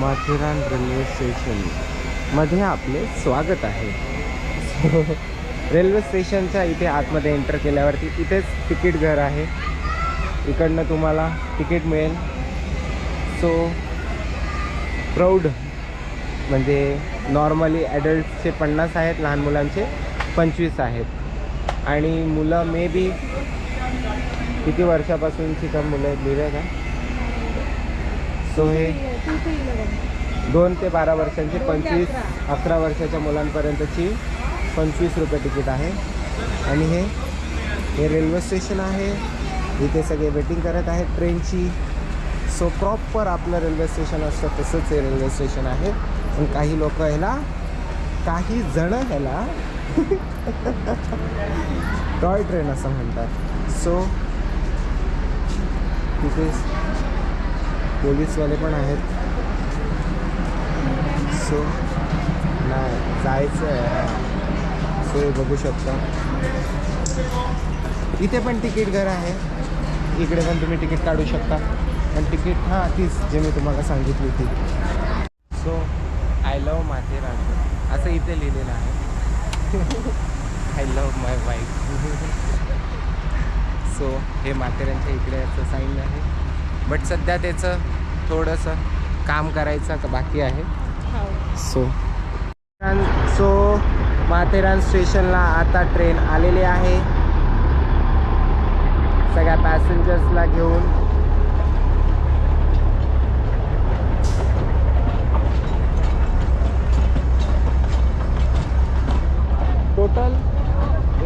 Matheran railway स्टेशनमध्ये आपले स्वागत आहे. रेल्वे स्टेशनच्या इथे आतमध्ये एंटर केल्यावरती इथेच तिकीट घर आहे. इकडनं तुम्हाला तिकीट मिळेल. सो प्रौढ म्हणजे नॉर्मली ॲडल्टचे पन्नास आहेत लहान मुलांचे पंचवीस आहेत. आणि मुलं मे बी किती वर्षापासूनची का मुलं आहेत लिहिलं का? सो हे दोन ते बारा वर्षांची पंचवीस अकरा वर्षाच्या मुलांपर्यंतची पंचवीस रुपये तिकीट आहे. आणि हे हे रेल्वे स्टेशन आहे. इथे सगळे वेटिंग करत आहेत ट्रेनची. सो प्रॉपर आपलं रेल्वे स्टेशन असतं तसंच हे रेल्वे स्टेशन आहे. पण काही लोक ह्याला काही जण ह्याला टॉय ट्रेन असं म्हणतात. सो तिथे पोलीसवाले पण आहेत. सो नाही जायचं आहे सो बघू शकता. इथे पण तिकीट घर आहे. इकडे पण तुम्ही तिकीट काढू शकता. पण तिकीट हां तीच जे मी तुम्हाला सांगितली ती सो आय लव माथेरान असं इथे लिहिलेलं आहे. I love my wife so हे माथेरानच्या इकडे असं साईन आहे. बट सध्या त्याचं थोडंसं काम करायचं का बाकी आहे. सो सो माथेरान स्टेशनला आता ट्रेन आलेली आहे. सगळ्या पॅसेंजर्सला घेऊन. टोटल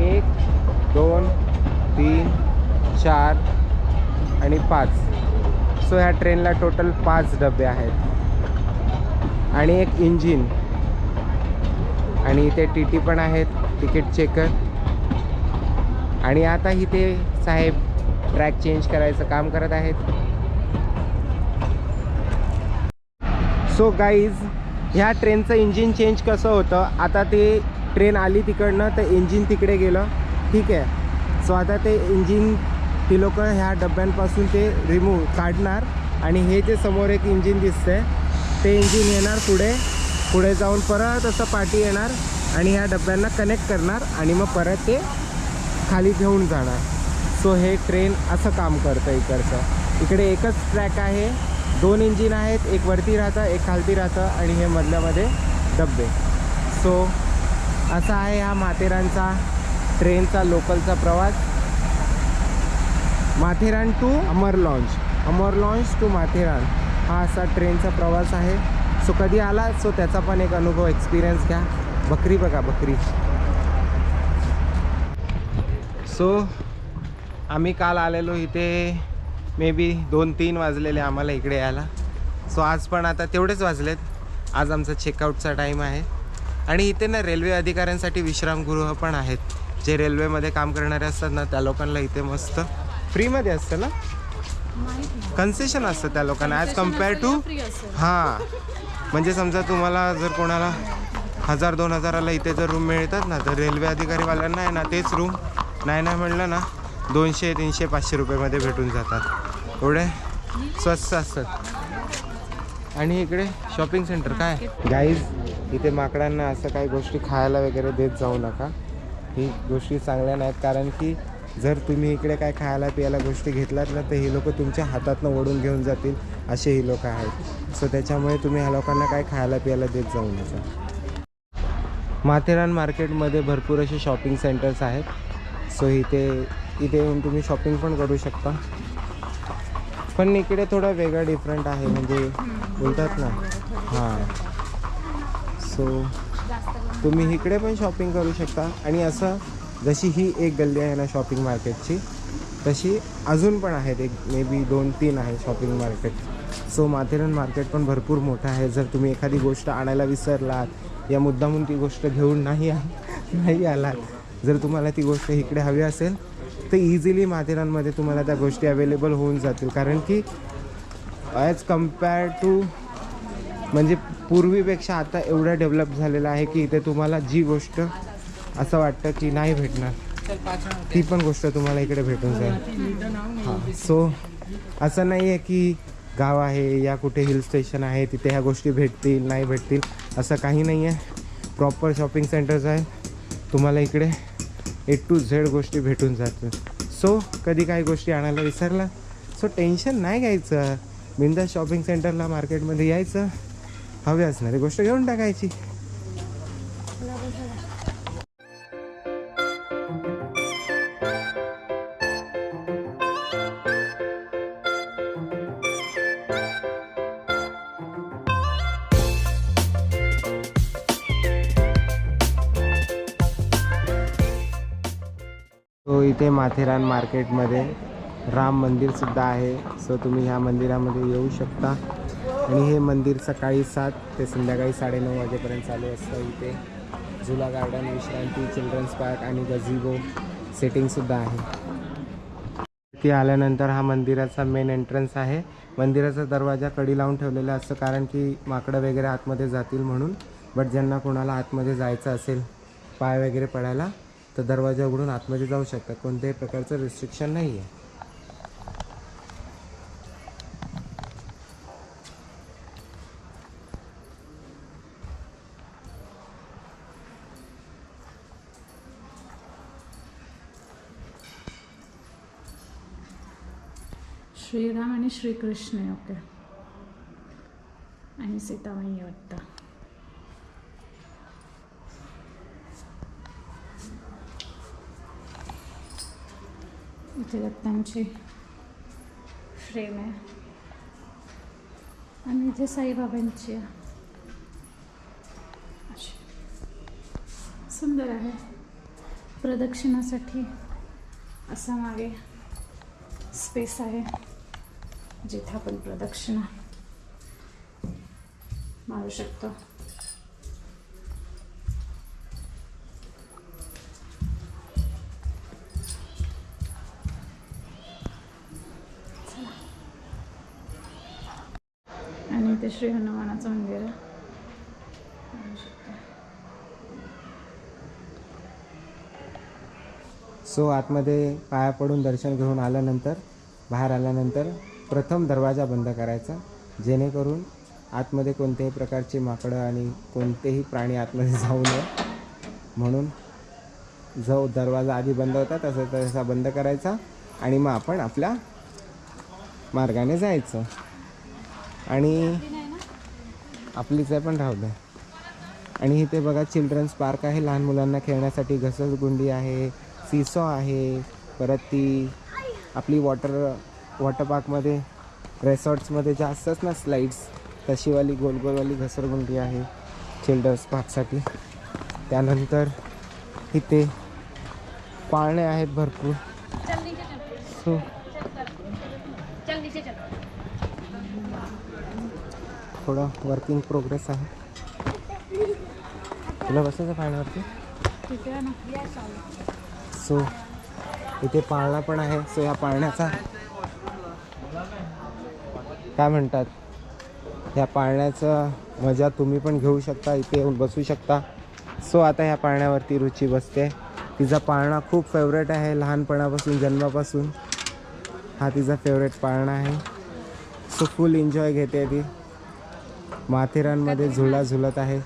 एक दोन तीन चार आणि पाच. सो ह्या ट्रेनला टोटल पाच डबे आहेत. आणि एक इंजिन. आणि इथे टी टी पण आहेत तिकीट चेकर. आणि आता इथे साहेब ट्रॅक चेंज करायचं काम करत आहेत. सो गाईज ह्या ट्रेनचं इंजिन चेंज कसं होतं? आता ते ट्रेन आली तिकडनं तर इंजिन तिकडे गेलं. ठीक आहे. सो आता ते इंजिन ती लोक ह्या डब्यांपासून ते रिमूव्ह काढणार आणि हे जे समोर एक इंजिन दिसतंय ते इंजिन येणार पुढे. पुढे जाऊन परत असं पाठी येणार आणि ह्या डब्यांना कनेक्ट करणार आणि मग परत ते खाली घेऊन जाणार. सो हे ट्रेन असं काम करतं इकडचं. इकडे एकच ट्रॅक आहे. दोन इंजिन आहेत. एक वरती राहतं एक खालती राहतं आणि हे मधल्यामध्ये डब्बे. सो असा आहे हा माथेरानचा ट्रेनचा लोकलचा प्रवास. Matheran to Amar lodge. Amar lodge to Matheran. हा असा ट्रेनचा प्रवास आहे. सो कधी आला सो त्याचा पण एक अनुभव एक्सपिरियन्स घ्या. बकरी बघा बकरी. सो आम्ही काल आलेलो इथे मे बी दोन तीन वाजलेले आम्हाला इकडे यायला. सो आज पण आता तेवढेच वाजलेत. आज आमचा चेकआउटचा टाईम आहे. आणि इथे ना रेल्वे अधिकाऱ्यांसाठी विश्रामगृह पण आहेत. जे रेल्वेमध्ये काम करणारे असतात ना त्या लोकांना इथे मस्त फ्रीमध्ये असतं ना? कन्सेशन असतं त्या लोकांना. ॲज कंपेअर टू हां. म्हणजे समजा तुम्हाला जर कोणाला हजार दोन हजाराला इथे जर रूम मिळतात ना तर रेल्वे अधिकारीवाल्यांना आहे ना तेच रूम नाही नाही म्हणलं ना दोनशे तीनशे पाचशे रुपयेमध्ये भेटून जातात. एवढे? स्वस्त असतात. आणि इकडे शॉपिंग सेंटर काय? गाईज इथे माकडांना असं काही गोष्टी खायला वगैरे देत जाऊ नका. ही गोष्टी चांगल्या नाहीत कारण की जर तुम्ही इकडे काय खायला प्यायला गोष्टी घेतल्यात ना तर ही लोक तुमच्या हातातनं ओढून घेऊन जातील असे ही लोक आहेत. सो त्याच्यामुळे तुम्ही ह्या लोकांना काय खायला प्यायला देत जाऊ नका. माथेरान मार्केटमध्ये भरपूर असे शॉपिंग सेंटर्स आहेत. सो इथे इथे येऊन तुम्ही शॉपिंग पण करू शकता. पण इकडे थोडं वेगळं डिफरंट आहे म्हणजे बोलतात ना. हां. सो तुम्ही इकडे पण शॉपिंग करू शकता. आणि असं जशी ही एक गल्ली आहे ना शॉपिंग मार्केटची तशी अजून पण आहेत एक मे बी दोन तीन आहे shopping market so Matheran market पण भरपूर मोठं आहे. जर तुम्ही एखादी गोष्ट आणायला विसरलात या मुद्दामून ती गोष्ट घेऊन नाही आ- नाही आलात जर तुम्हाला ती गोष्ट इकडे हवी असेल तर इझिली माथेरानमध्ये तुम्हाला त्या गोष्टी अवेलेबल होऊन जातील. कारण की ॲज कंपेअर टू म्हणजे पूर्वीपेक्षा आता एवढं डेव्हलप झालेलं आहे की इथे तुम्हाला जी गोष्ट असं वाटतं की नाही भेटणार. ती पण गोष्ट तुम्हाला इकडे भेटून जाईल. हां. सो असं नाही आहे की गाव आहे या कुठे हिल स्टेशन आहे तिथे ह्या गोष्टी भेटतील नाही भेटतील असं काही नाही आहे. प्रॉपर शॉपिंग सेंटर्स आहे. तुम्हाला इकडे ए टू झेड गोष्टी भेटून जातील. सो कधी काही गोष्टी आणायला विसरला सो टेन्शन नाही घ्यायचं. बिंदा शॉपिंग सेंटरला मार्केटमध्ये यायचं. हवी असणारी गोष्ट घेऊन टाकायची. सो इथे माथेरान मार्केटमध्ये राम मंदिरसुद्धा आहे. सो तुम्ही ह्या मंदिरामध्ये येऊ शकता. आणि हे मंदिर सकाळी सात ते संध्याकाळी साडेनऊ वाजेपर्यंत चालू असतं इथे. झुला गार्डन विश्रांती चिल्ड्रन्स पार्क आणि गझिबो सेटिंगसुद्धा आहे. ती आल्यानंतर हा मंदिराचा मेन एंट्रन्स आहे. मंदिराचा दरवाजा कडी लावून ठेवलेला असतं कारण की माकडं वगैरे आतमध्ये जातील म्हणून. बट ज्यांना कोणाला आतमध्ये जायचं असेल पाय वगैरे पडायला तर दरवाजा उघडून आतमध्ये जाऊ शकतात कोणत्याही प्रकारचं रिस्ट्रिक्शन नाही आहे श्रीराम आणि श्रीकृष्ण आहे ओके. आणि सीतामाई आहे वाटतं. इथे दत्तांची फ्रेम आहे. आणि इथे साईबाबांची आहे. अशी. सुंदर आहे. प्रदक्षिणासाठी असा मागे स्पेस आहे. जिथे आपण प्रदक्षिणा मारू शकतो. श्री हनुमानाचं मंदिर आहे. सो आतमध्ये पाया पडून दर्शन घेऊन आल्यानंतर बाहेर आल्यानंतर प्रथम दरवाजा बंद करायचा जेणेकरून आतमध्ये कोणत्याही प्रकारचे माकडं आणि कोणतेही प्राणी आतमध्ये जाऊ नये. म्हणून जो दरवाजा आधी बंद होता तसा तसा बंद करायचा आणि मग आपण आपल्या मार्गाने जायचं. आणि आपलीच आहे पण राहू द्या आणि इथे बघा चिल्ड्रन्स पार्क आहे. लहान मुलांना खेळण्यासाठी घसरगुंडी आहे सिसो आहे. परत ती आपली वॉटर वॉटर पार्कमध्ये रेसॉर्ट्समध्ये ज्या असतात ना स्लाईड्स तशीवाली गोल गोलवाली घसरगुंडी आहे चिल्ड्रन्स पार्कसाठी त्यानंतर इथे पाळणे आहेत भरपूर. सो थोडं वर्किंग प्रोग्रेस आहे. तुला बसायचं पाळण्यावरती सो इथे पाळणा पण आहे. सो या पाळण्याचा काय म्हणतात? या पाळण्याचं मजा तुम्ही पण घेऊ शकता इथे येऊन बसू शकता. सो आता ह्या पाळण्यावरती रुची बसते. तिचा पाळणा खूप फेवरेट आहे लहानपणापासून जन्मापासून. हा तिचा फेवरेट पाळणा आहे. सो फुल एन्जॉय घेते ती. माथेरानमध्ये झुला झुलत आहे.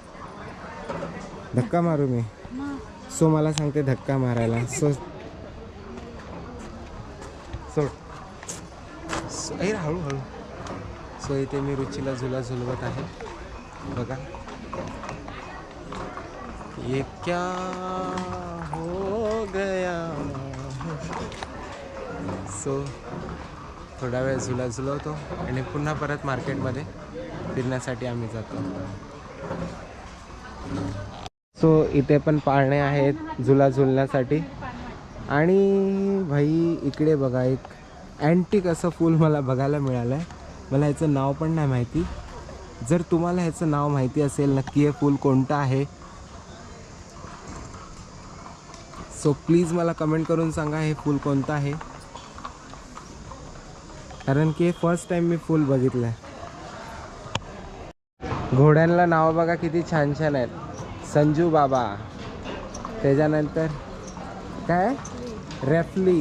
धक्का मारू मी. सो मला सांगते धक्का मारायला. सो सोड. सो हळूहळू सो इथे मी रुचीला झुला झुलवत आहे. बघा. ये क्या हो गया. सो थोडा वेळ झुला झुलवतो आणि पुन्हा परत मार्केटमध्ये. फिरण्यासाठी आम्ही जातो. सो इथे पण पाळणे आहेत झुला झुलण्यासाठी. आणि भाई इकडे बघा एक अँटिक असं फूल मला बघायला मिळालं आहे मला ह्याचं नाव पण नाही माहिती. जर तुम्हाला ह्याचं नाव माहिती असेल नक्की हे फूल कोणतं आहे? सो प्लीज मला कमेंट करून सांगा हे फूल कोणतं आहे. कारण की हे फर्स्ट टाइम मी फूल बघितलं आहे घोड्यांना नाव बघा किती छान छान आहेत. संजू बाबा. त्याच्यानंतर काय? रेफली.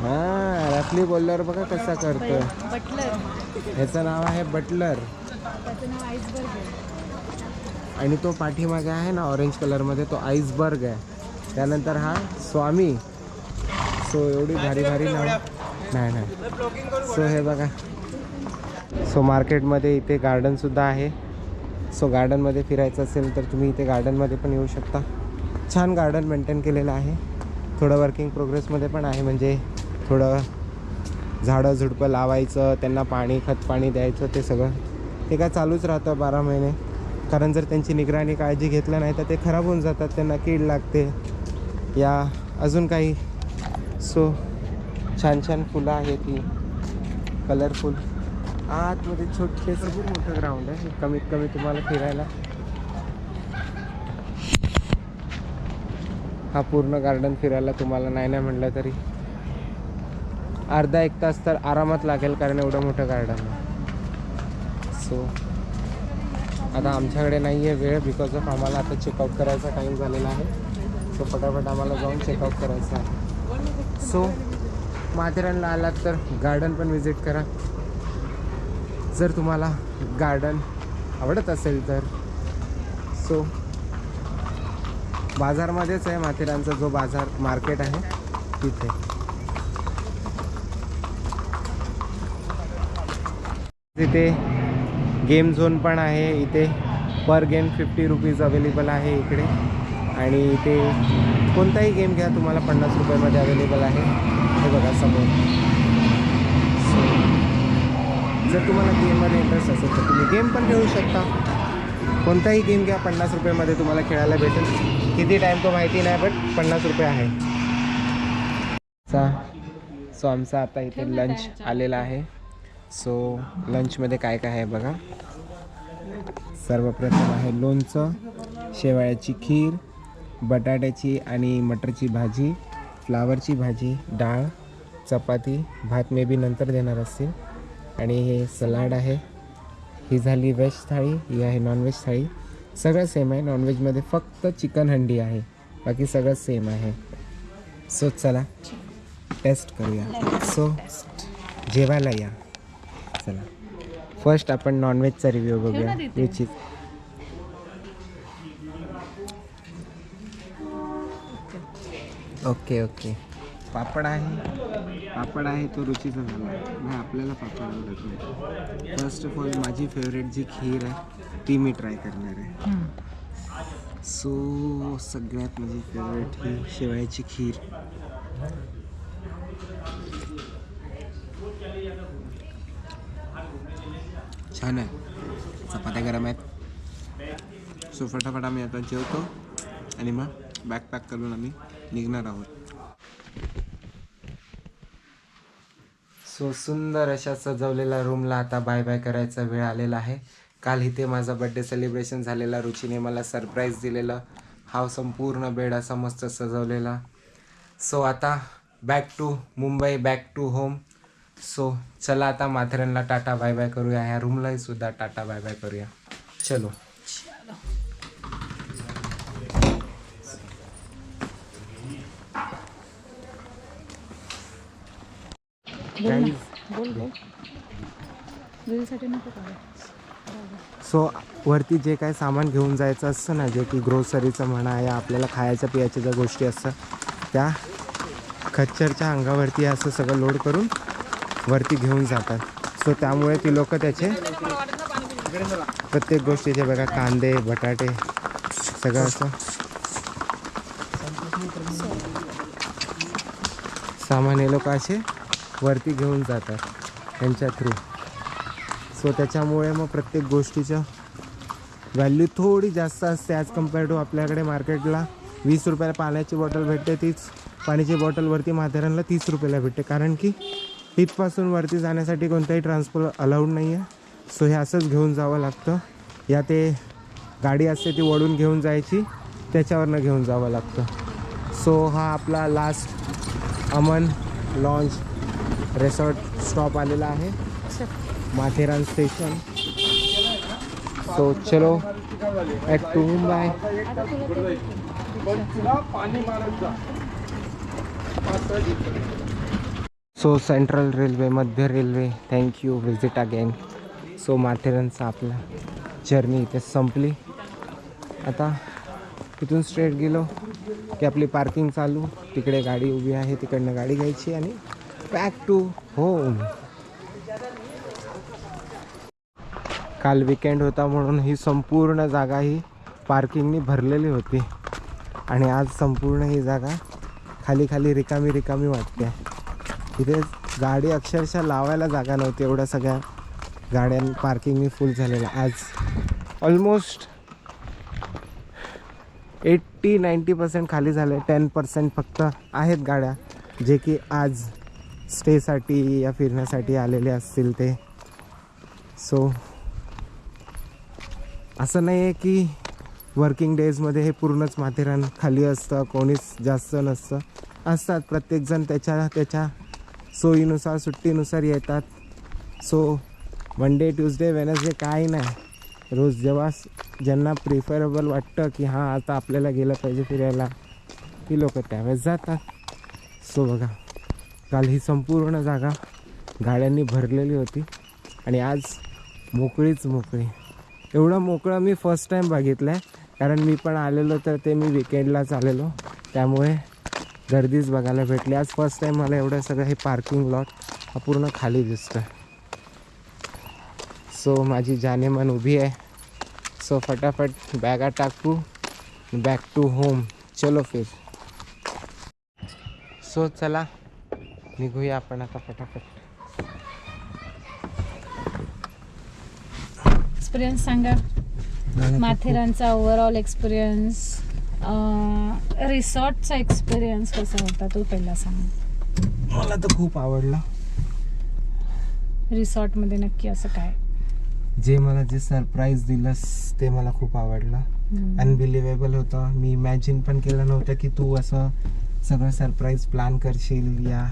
हा रफली बोलल्यावर बघा कसा बटलर. ह्याचं नाव आहे बटलर. आणि तो पाठीमागे आहे ना ऑरेंज कलरमध्ये तो आईसबर्ग आहे. त्यानंतर हा स्वामी. सो एवढी भारी भारी नाव. नाही नाही. सो हे बघा. सो मार्केटमध्ये इथे गार्डनसुद्धा आहे. सो गार्डनमध्ये फिरायचं असेल तर तुम्ही इथे गार्डनमध्ये पण येऊ शकता. छान गार्डन मेंटेन केलेलं आहे. थोडं वर्किंग प्रोग्रेसमध्ये पण आहे. म्हणजे थोडं झाडं झुडपं लावायचं त्यांना पाणी खत पाणी द्यायचं ते सगळं. ते काय चालूच राहतं बारा महिने. कारण जर त्यांची निगराणी काळजी घेतलं नाही तर ते खराब होऊन जातात. त्यांना कीड लागते. या अजून काही. सो छान छान फुलं आहेत ही. कलरफुल आतमध्ये छोटेसं खूप मोठं ग्राउंड आहे. कमीत कमी तुम्हाला फिरायला. हा पूर्ण गार्डन फिरायला तुम्हाला नाही नाही म्हटलं तरी. अर्धा एक तास तर आरामात लागेल कारण एवढं मोठं गार्डन आहे. सो आता आमच्याकडे नाही आहे वेळ बिकॉज ऑफ आम्हाला आता चेकआउट करायचा टाईम झालेला आहे. सो फटाफट आम्हाला जाऊन चेकआउट करायचं आहे. सो माथेरानला आलात तर गार्डन पण व्हिजिट करा. जर तुम्हाला गार्डन आवडत असेल तर. सो बाजारमध्येच आहे माथेरानचा जो बाजार मार्केट आहे तिथे. तिथे गेम झोन पण आहे इथे per game fifty rupees available आहे इकडे. आणि इथे कोणताही गेम घ्या तुम्हाला पन्नास रुपयामध्ये अवेलेबल आहे. हे बघा समोर. जर तुम्हाला गेममध्ये इंटरेस्ट असेल तर तुम्ही गेम पण खेळू शकता. कोणताही गेम घ्या पन्नास रुपयामध्ये तुम्हाला खेळायला भेटेल. किती टाईम तो माहिती नाही बट पन्नास रुपये आहे. चा सो आमचा आता इथे लंच आलेला आहे. सो लंचमध्ये काय काय आहे बघा. सर्वप्रथम आहे लोणचं शेवाळ्याची खीर बटाट्याची आणि मटरची भाजी फ्लावरची भाजी डाळ चपाती. भात मे बी नंतर देणार असतील. आणि हे सलाड आहे. ही झाली व्हेज थाळी ही आहे नॉनव्हेज थाळी. सगळं सेम आहे. नॉनव्हेजमध्ये फक्त चिकन हंडी आहे. बाकी सगळं सेम आहे. सो चला. टेस्ट करूया. सो जेवायला या. चला. फर्स्ट आपण नॉनव्हेजचा रिव्ह्यू बघूया. Which is okay okay papad आहे. पापड आहे तो रुचीचा झाला. नाही आपल्याला पापड आवडत नाही. फर्स्ट ऑफ ऑल माझी फेवरेट जी खीर आहे ती मी ट्राय करणार आहे. सो सगळ्यात माझी फेवरेट ही शेवयाची खीर. छान आहे. चपात्या गरम आहेत. सो फटाफट आम्ही आता जेवतो. आणि मग बॅग पॅक करून आम्ही निघणार आहोत. सो सुंदर अशा सजवलेल्या रूमला आता बाय बाय करायचा वेळ आलेला आहे. काल इथे माझा बड्डे सेलिब्रेशन झालेला. रुचीने मला सरप्राईज दिलेलं. हा संपूर्ण बेड असा मस्त सजवलेला. सो आता back to Mumbai back to home so चला आता माथेरानला टाटा बाय बाय करूया. ह्या रूमलाही सुद्धा टाटा बाय बाय करूया. चलो. बोल ना. बोल बोल. रीलसाठी नको काढू सो वरती जे काय सामान घेऊन जायचं असतं ना जे की ग्रोसरीचं म्हणा या आपल्याला खायच्या पियाच्या ज्या गोष्टी असतात त्या खच्चरच्या अंगावरती असं सगळं लोड करून वरती घेऊन जातात. सो त्यामुळे ती लोक त्याचे प्रत्येक गोष्टीचे बघा कांदे बटाटे सगळं असं. सामान हे लोक असे वरती घेऊन जातात त्यांच्या थ्रू सो त्याच्यामुळे मग प्रत्येक गोष्टीचं व्हॅल्यू थोडी जास्त असते. ॲज कंपेअर टू आपल्याकडे मार्केटला वीस रुपयाला पाण्याची बॉटल भेटते तीच पाण्याची बॉटलवरती माथेरानला तीस रुपयाला भेटते. कारण की तिथपासून वरती जाण्यासाठी कोणताही ट्रान्सपोर्ट अलाउड नाही आहे सो हे असंच घेऊन जावं लागतं. या ते गाडी असते ती वळून घेऊन जायची त्याच्यावरनं घेऊन जावं लागतं. सो हा आपला last Aman lodge resort stop आलेला आहे. माथेरान स्टेशन. सो चलो at to Mumbai so central railway मध्य railway thank you visit again so माथेरानचा आपला जर्नी इथे संपली. आता तिथून स्ट्रेट गेलो की आपली पार्किंग चालू. तिकडे गाडी उभी आहे तिकडनं गाडी घ्यायची आणि बॅक टू होम काल विकेंड होता म्हणून ही संपूर्ण जागा ही पार्किंगनी भरलेली होती. आणि आज संपूर्ण ही जागा खाली खाली रिकामी रिकामी वाटते. इथे गाडी अक्षरशः लावायला जागा नव्हती एवढ्या सगळ्या गाड्यां पार्किंगनी फुल झालेल्या. आज ऑलमोस्ट एट्टी नाईंटी पर्सेंट खाली झाले. टेन पर्सेंट फक्त आहेत गाड्या जे की आज स्टेसाठी या फिरण्यासाठी आलेले असतील ते. सो असं नाही आहे की वर्किंग डेजमध्ये हे पूर्णच माथेरान खाली असतं कोणीच जास्त नसतं. असतात प्रत्येकजण त्याच्या त्याच्या सोयीनुसार सुट्टीनुसार येतात. सो मंडे ट्यूजडे वेनसडे काही नाही. रोज जेव्हा ज्यांना प्रिफरेबल वाटतं की हां आता आपल्याला गेलं पाहिजे फिरायला ती लोक त्यावेळेस जातात. सो बघा. काल ही संपूर्ण जागा गाड्यांनी भरलेली होती. आणि आज मोकळीच मोकळी. एवढं मोकळं मी फर्स्ट टाईम बघितलं आहे कारण मी पण आलेलो तर ते मी विकेंडलाच आलेलो. त्यामुळे गर्दीच बघायला भेटली. आज फर्स्ट टाईम मला एवढं सगळं हे पार्किंग लॉट हा पूर्ण खाली दिसतं सो माझी जानेमन उभी आहे. सो फटाफट बॅगा टाकू. बॅक टू होम चलो फिर. सो चला. निघूया आपण आता फटाफट. एक्सपिरियन्स सांगा. माथेरानचा ओव्हरऑल एक्सपिरियन्स रिसॉर्टचा एक्सपिरियन्स कसा होता तो पहिला सांग. मला तर खूप आवडलं. रिसॉर्टमध्ये नक्की असं काय? जे मला जे सरप्राईज दिलंस ते मला खूप आवडलं. अनबिलिव्हेबल होतं. मी इमॅजिन पण केलं नव्हतं की तू असं सगळं सरप्राईज प्लॅन करशील या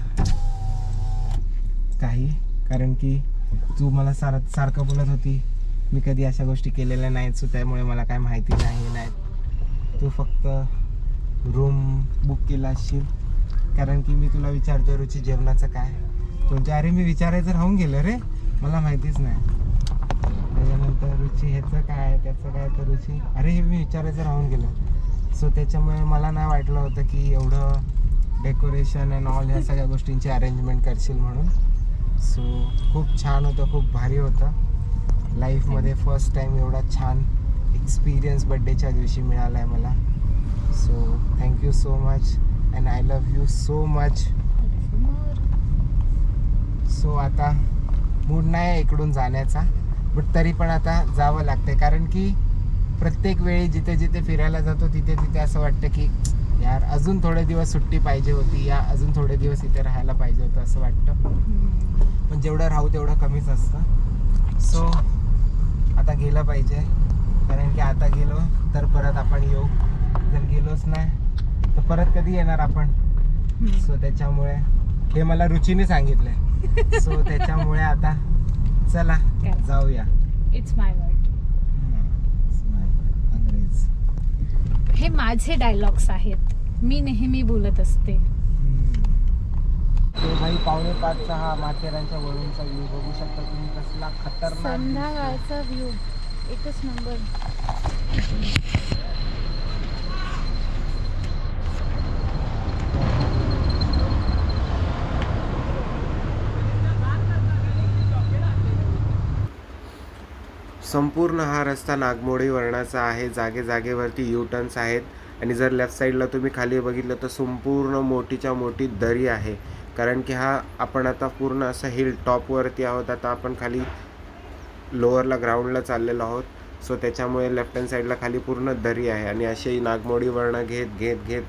काही? कारण की तू मला सारा सारखं बोलत होती. मी कधी अशा गोष्टी केलेल्या नाहीत सो त्यामुळे मला काय माहिती नाही नाही तू फक्त रूम बुक केला असशील. कारण की मी तुला विचारतो रुची जेवणाचं काय? तुमच्या अरे मी विचारायचं राहून गेलं रे. मला माहितीच नाही. त्याच्यानंतर रुची ह्याचं काय? त्याचं काय? तर रुची अरे हे मी विचारायचं राहून गेलं. सो त्याच्यामुळे मला नाही वाटलं होतं की एवढं डेकोरेशन अँड ऑल ह्या सगळ्या गोष्टींची अरेंजमेंट करशील म्हणून. सो खूप छान होतं खूप भारी होतं. लाईफमध्ये फर्स्ट टाईम एवढा छान एक्सपिरियन्स बड्डेच्या दिवशी मिळाला आहे मला so thank you so much and I love you so much so आता मूड नाही आहे इकडून जाण्याचा बट तरी पण आता जावं लागतंय. कारण की प्रत्येक वेळी जिथे जिथे फिरायला जातो तिथे तिथे असं वाटतं की यार अजून थोडे दिवस सुट्टी पाहिजे होती या अजून थोडे दिवस इथे राहायला पाहिजे होतं असं वाटतं. पण जेवढं राहू तेवढं कमीच असतं. सो आता गेलं पाहिजे. कारण की आता गेलो तर परत आपण येऊ. जर गेलोच नाही तर परत कधी येणार आपण? सो त्याच्यामुळे हे मला रुचीने सांगितलंय. सो त्याच्यामुळे आता चला. जाऊया. इट्स माय वर्ड अंग्रेज हे माझे डायलॉग्स आहेत. मी नेहमी बोलत असते. भाई पावणे पाचचा हा माथेरानच्या वळूनचा व्ह्यू बघू शकता तुम्ही कसला खतरनाक. संध्याकाळचा व्ह्यू एकच नंबर संपूर्ण हा रस्ता नागमोडी वर्णाचा आहे. जागे जागेवरती यू टर्न्स आहेत. आणि जर लेफ्ट साईडला तुम्ही खाली बघितलं तर संपूर्ण मोठीच्या मोठी दरी आहे. कारण की हा आपण आता पूर्ण असं हिल टॉपवरती आहोत. आता आपण खाली लोअरला ग्राउंडला चाललेलो आहोत. सो त्याच्यामुळे लेफ्ट हँड साईडला खाली पूर्ण दरी आहे. आणि अशी नागमोडी वळणं घेत घेत घेत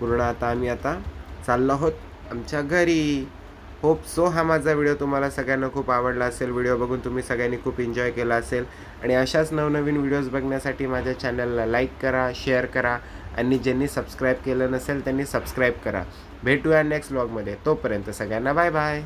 पूर्ण आता आम्ही आता चाललो आहोत आमच्या घरी. होप सो हा माझा व्हिडिओ तुम्हाला सगळ्यांना खूप आवडला असेल. व्हिडिओ बघून तुम्ही सगळ्यांनी खूप एन्जॉय केला असेल. आणि अशाच नवनवीन व्हिडिओज बघण्यासाठी माझ्या चॅनलला लाईक करा शेअर करा आणि ज्यांनी सबस्क्राईब केलं नसेल त्यांनी सबस्क्राईब करा. भेटूया नेक्स्ट ब्लॉगमध्ये तोपर्यंत सगळ्यांना बाय बाय